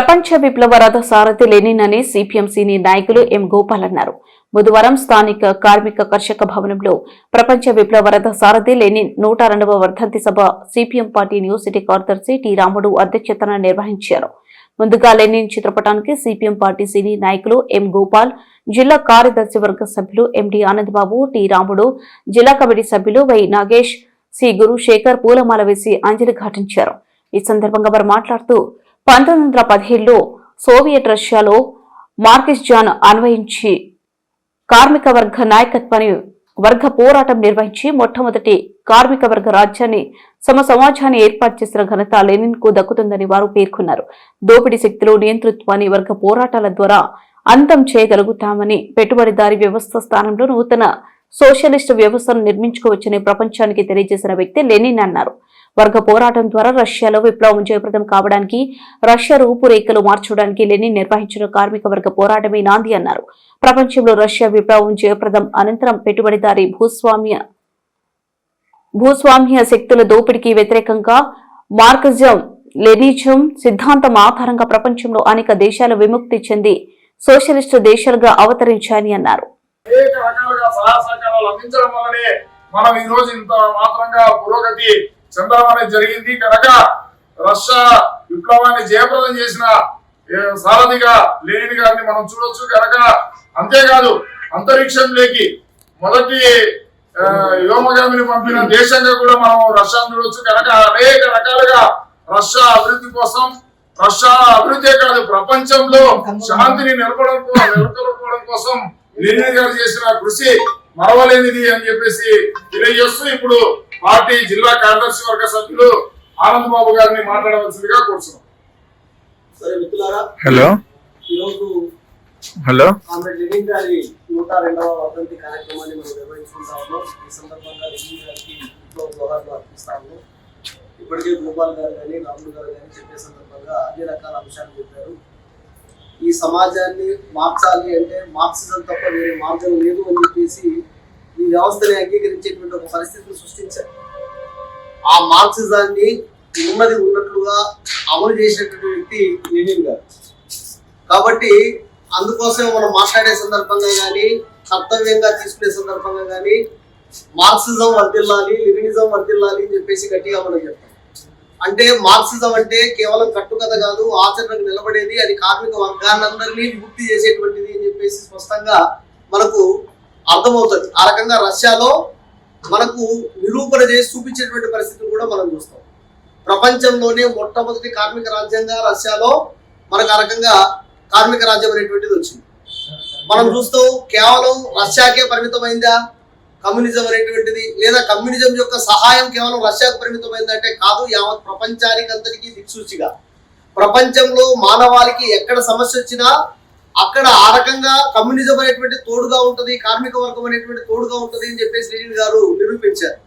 ప్రపంచ విప్లవ రథ సారథి లెనిన్ అని సిపిఎం సీనియర్ నాయకులు ఎం గోపాల్ అన్నారు. బుధవారం స్థానిక కార్మిక కర్షక భవనంలో ప్రపంచ విప్లవ రథ సారథి లెనిన్ నూట రెండవ వర్ధంతి సభ సిపిఎం పార్టీ న్యూ సిటీ కార్యదర్శి టి రాముడు అధ్యక్షతన నిర్వహించారు. ముందుగా లెనిన్ చిత్రపటానికి సిపిఎం పార్టీ సీనియర్ నాయకులు ఎం గోపాల్ జిల్లా కార్యదర్శి వర్గ సభ్యులు ఎండి ఆనందబాబు టి రాముడు జిల్లా కమిటీ సభ్యులు వై నాగేష్ సి గురుశేఖర్ పూలమాల వేసి అంజలి ఘటించారు. ఈ సందర్భంగా వారు మాట్లాడుతూ పంతొమ్మిది వందల పదిహేడులో సోవియట్ రష్యాలో మార్కిస్ జాన్ అన్వయించి కార్మిక వర్గ నాయకత్వాన్ని వర్గ పోరాటం నిర్వహించి మొట్టమొదటి కార్మిక వర్గ రాజ్యాన్ని సమ సమాజాన్ని ఏర్పాటు చేసిన ఘనత లెనిన్కు దక్కుతుందని వారు పేర్కొన్నారు. దోపిడీ శక్తులు నియంతృత్వాన్ని వర్గ పోరాటాల ద్వారా అంతం చేయగలుగుతామని పెట్టుబడిదారి వ్యవస్థ స్థానంలో నూతన సోషలిస్టు వ్యవస్థను నిర్మించుకోవచ్చని ప్రపంచానికి తెలియజేసిన వ్యక్తి లెనిన్ అన్నారు. వర్గ పోరాటం ద్వారా రష్యాలో విప్లవం జయప్రదం కావడానికి రష్యా రూపురేఖలు మార్చడానికి లెనిన్ నిర్వహించిన కార్మిక వర్గ పోరాటమే నాంది అన్నారు. ప్రపంచంలో రష్యా విప్లవం జయప్రదం అనంతరం పెట్టుబడిదారీ భూస్వామ్య భూస్వామ్య శక్తుల దోపిడీకి వ్యతిరేకంగా మార్క్సిజం లెనిజం సిద్ధాంతం ఆధారంగా ప్రపంచంలో అనేక దేశాలు విముక్తి చెంది సోషలిస్టు దేశాలుగా అవతరించాయని అన్నారు. అనేక రకాలుగా సహాయ సహకారాలు అందించడం వల్లనే మనం ఈ రోజు ఇంత మాత్రంగా పురోగతి చెందడం అనేది జరిగింది. కనుక రష్యా విప్లవాన్ని జయప్రదం చేసిన సారథిగా లేని గారిని మనం చూడొచ్చు. కనుక అంతేకాదు అంతరిక్షంలోకి మొదటి వ్యోమగామిని పంపిన దేశంగా కూడా మనం రష్యాను చూడొచ్చు. కనుక అనేక రకాలుగా రష్యా అభివృద్ధి కోసం రష్యా అభివృద్ధి కాదు ప్రపంచంలో శాంతిని నిలపడం కో- నెలకొల్పుకోవడం కోసం లెనిన్ గారు చేసిన కృషి మరవలేనిది అని చెప్పేసి తెలియజేస్తూ ఇప్పుడు పార్టీ జిల్లా కార్యదర్శి వర్గ సభ్యులు ఆనంద్ బాబు గారిని మాట్లాడవలసిందిగా కోరుతున్నాం సరే మిత్రులారా హలో. ఈరోజు హలో. లెనిన్ గారి నూట రెండవ వర్ధంతి కార్యక్రమాన్ని మనం నిర్వహించుకుంటా ఉన్నాం. ఈ సందర్భంగా లెనిన్ గారికి ఇప్పటికే గోపాల్ గారు కానీ రాముడు గారు కానీ చెప్పే సందర్భంగా అన్ని రకాల అంశాలు చెప్పారు. ఈ సమాజాన్ని మార్చాలి అంటే మార్క్సిజం తప్ప వేరే మార్గం లేదు అని చెప్పేసి ఈ వ్యవస్థని అంగీకరించేటువంటి ఒక పరిస్థితిని సృష్టించారు. ఆ మార్క్సిజాన్ని ఉన్నది ఉన్నట్లుగా అమలు చేసినటువంటి వ్యక్తి లెనిన్ గారు. కాబట్టి అందుకోసం మనం మాట్లాడే సందర్భంగా కానీ కర్తవ్యంగా తీసుకునే సందర్భంగా కానీ మార్క్సిజం వర్దిల్లాలి లెనినిజం వర్దిల్లాలి అని చెప్పేసి గట్టిగా మనం చెప్తాం. అంటే మార్క్సిజం అంటే కేవలం కట్టుకథ కాదు ఆచరణకు నిలబడేది అది కార్మిక వర్గానందరినీ విముక్తి చేసేటువంటిది అని చెప్పేసి స్పష్టంగా మనకు అర్థమవుతుంది. ఆ రకంగా రష్యాలో మనకు నిరూపణ చేసి చూపించేటువంటి పరిస్థితులు కూడా మనం చూస్తాం. ప్రపంచంలోనే మొట్టమొదటి కార్మిక రాజ్యంగా రష్యాలో మనకు ఆ రకంగా కార్మిక రాజ్యం అనేటువంటిది వచ్చింది. మనం చూస్తాం కేవలం రష్యాకే పరిమితమైందా? కమ్యూనిజం అనేటువంటిది లేదా కమ్యూనిజం యొక్క సహాయం కేవలం రష్యాకు పరిమితమైందంటే కాదు యావత్ ప్రపంచానికి అంతటికీ దిక్సూచిగా. ప్రపంచంలో మానవాళికి ఎక్కడ సమస్య వచ్చినా అక్కడ ఆ రకంగా కమ్యూనిజం అనేటువంటి తోడుగా ఉంటుంది కార్మిక వర్గం అనేటువంటి తోడుగా ఉంటది అని చెప్పేసి లెనిన్ గారు నిరూపించారు.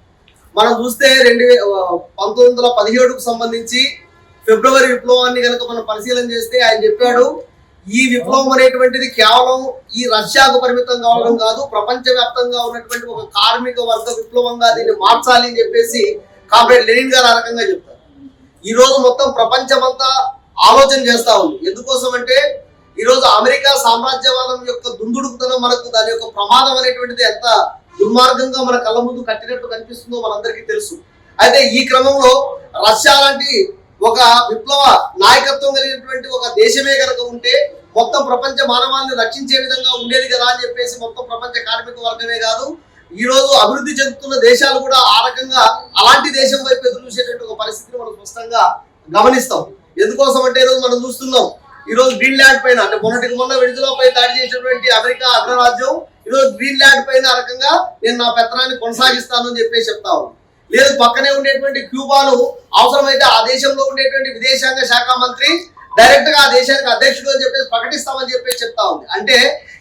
మనం చూస్తే రెండు పంతొమ్మిది వందల పదిహేడుకు సంబంధించి ఫిబ్రవరి విప్లవాన్ని కనుక మనం పరిశీలన చేస్తే ఆయన చెప్పాడు ఈ విప్లవం అనేటువంటిది కేవలం ఈ రష్యాకు పరిమితం కావడం కాదు ప్రపంచవ్యాప్తంగా ఉన్నటువంటి ఒక కార్మిక వర్గ విప్లవంగా దీన్ని మార్చాలి అని చెప్పేసి కామ్రేడ్ లెనిన్ గారు ఆ రకంగా చెప్తారు. ఈ రోజు మొత్తం ప్రపంచమంతా ఆలోచన చేస్తా ఉంది. ఎందుకోసం అంటే ఈ రోజు అమెరికా సామ్రాజ్యవాదం యొక్క దుందుడుకుతనం మనకు దాని యొక్క ప్రమాదం అనేటువంటిది ఎంత దుర్మార్గంగా మన కళ్ళ ముందు కట్టినట్టు కనిపిస్తుందో మనందరికీ తెలుసు. అయితే ఈ క్రమంలో రష్యా లాంటి ఒక విప్లవ నాయకత్వం కలిగినటువంటి ఒక దేశమే కనుక ఉంటే మొత్తం ప్రపంచ మానవాన్ని రక్షించే విధంగా ఉండేది కదా అని చెప్పేసి మొత్తం ప్రపంచ కార్మిక వర్గమే కాదు ఈ రోజు అభివృద్ధి చెందుతున్న దేశాలు కూడా ఆ రకంగా అలాంటి దేశం వైపు ఎదురు చూసేటువంటి ఒక పరిస్థితిని మనం స్పష్టంగా గమనిస్తాం. ఎందుకోసం అంటే ఈరోజు రోజు మనం చూస్తున్నాం ఈ రోజు గ్రీన్లాండ్ పైన అంటే మొన్నటికి మొన్న విడుదలపై దాడి చేసినటువంటి అమెరికా అగ్రరాజ్యం ఈ రోజు గ్రీన్లాండ్ పైన ఆ రకంగా నేను నా పెత్తనాన్ని కొనసాగిస్తాను అని చెప్పేసి చెప్తా లేదు పక్కనే ఉండేటువంటి క్యూబాలో అవసరమైతే ఆ దేశంలో ఉండేటువంటి విదేశాంగ శాఖ మంత్రి డైరెక్ట్గా ఆ దేశానికి అధ్యక్షుడు అని చెప్పేసి ప్రకటిస్తామని చెప్పేసి చెప్తా ఉంది. అంటే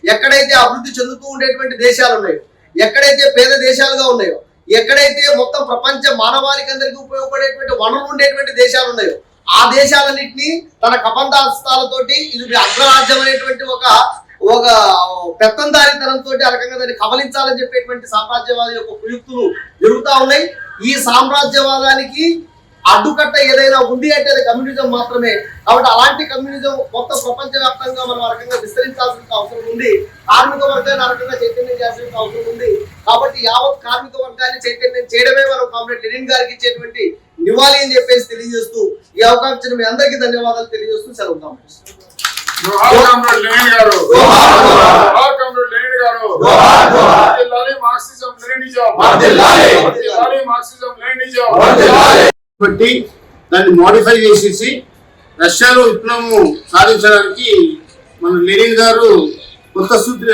ఎక్కడైతే అభివృద్ధి చెందుతూ ఉండేటువంటి దేశాలు ఉన్నాయో ఎక్కడైతే పేద దేశాలుగా ఉన్నాయో ఎక్కడైతే మొత్తం ప్రపంచ మానవాళికి అందరికీ ఉపయోగపడేటువంటి వనరులు ఉండేటువంటి దేశాలు ఉన్నాయో ఆ దేశాలన్నింటినీ తన కబంధాస్తాలతోటి ఇది అగ్రరాజ్యం అనేటువంటి ఒక ఒక పెత్తందారితనంతో ఆ రకంగా దాన్ని కబలించాలని చెప్పేటువంటి సామ్రాజ్యవాది యొక్క ప్రయుక్తులు జరుగుతూ ఉన్నాయి. ఈ సామ్రాజ్యవాదానికి అడ్డుకట్ట ఏదైనా ఉంది అంటే అది కమ్యూనిజం మాత్రమే. కాబట్టి అలాంటి కమ్యూనిజం మొత్తం ప్రపంచవ్యాప్తంగా మనం ఆ రకంగా విస్తరించాల్సిన అవసరం ఉంది. కార్మిక వర్గాన్ని ఆ రకంగా చైతన్యం చేయాల్సిన అవసరం ఉంది. కాబట్టి యావత్ కార్మిక వర్గాన్ని చైతన్యం చేయడమే మనం కామ్రేడ్ లెనిన్ గారికి ఇచ్చేటువంటి నివాళి అని చెప్పేసి తెలియజేస్తూ ఈ అవకాశం మీ అందరికీ ధన్యవాదాలు తెలియజేస్తూ సెలవు బట్టి దాన్ని మోడిఫై చేసేసి రష్యాలో విప్లవం సాధించడానికి మన లెనిన్ గారు కొత్త సూత్రి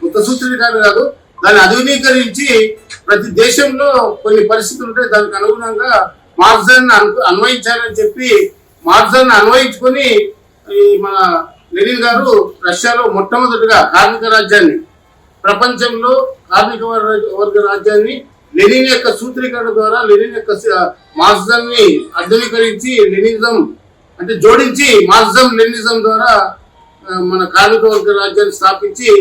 కొత్త సూత్రి గారు కాదు దాన్ని ఆధునీకరించి ప్రతి దేశంలో కొన్ని పరిస్థితులు ఉంటాయి దానికి అనుగుణంగా అను అన్వయించాలని చెప్పి మార్క్సాన్ని అన్వయించుకొని ఈ మన లెనిన్ గారు రష్యాలో మొట్టమొదటిగా కార్మిక రాజ్యాన్ని ప్రపంచంలో కార్మిక వర్గ వర్గ రాజ్యాన్ని లెనిన్ యొక్క సూత్రీకరణ ద్వారా లెనిన్ యొక్క మార్క్సిజంని అర్థమీకరించి లెనిజం అంటే జోడించి మార్క్సిజం లెనిజం ద్వారా మన కార్మిక వర్గ రాజ్యాన్ని స్థాపించి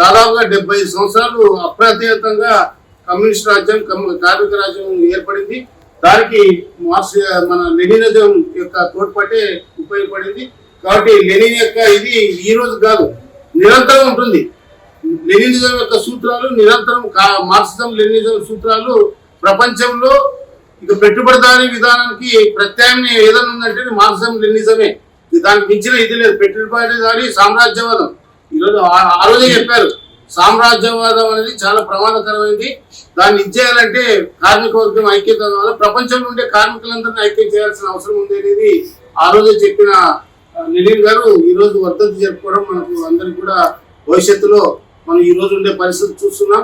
దాదాపుగా డెబ్బై సంవత్సరాలు అప్రతిహతంగా కమ్యూనిస్ట్ రాజ్యం కార్మిక రాజ్యం ఏర్పడింది. దానికి మార్క్స్ మన లెనినిజం యొక్క తోడ్పాటే ఉపయోగపడింది. కాబట్టి లెనిన్ యొక్క ఇది ఈ రోజు కాదు నిరంతరం ఉంటుంది. లెనినిజం యొక్క సూత్రాలు నిరంతరం కా- మార్క్సిజం లెనినిజం సూత్రాలు ప్రపంచంలో ఇక పెట్టుబడిదారి విధానానికి ప్రత్యామ్నాయం ఏదైనా ఉందంటే మార్క్సిజం లెనినిజమే. దానికి మించిన ఇది లేదు. పెట్టుబడిదారి సామ్రాజ్యవాదం. ఈరోజు ఆ- రోజే చెప్పారు. సామ్రాజ్యవాదం అనేది చాలా ప్రమాదకరమైనది దాన్ని ఇచ్చేయాలంటే కార్మిక వర్గం ఐక్యత ప్రపంచంలో ఉండే కార్మికులందరినీ ఐక్యం చేయాల్సిన అవసరం ఉంది అనేది ఆ రోజే చెప్పిన నిలీన్ గారు ఈ రోజు వర్ధంతి జరుపుకోవడం మనకు అందరికి కూడా భవిష్యత్తులో మనం ఈ రోజు ఉండే పరిస్థితి చూస్తున్నాం.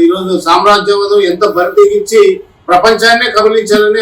ఈ రోజు సామ్రాజ్యవాదం ఎంత బరితెగించి ప్రపంచాన్నే కబలించాలని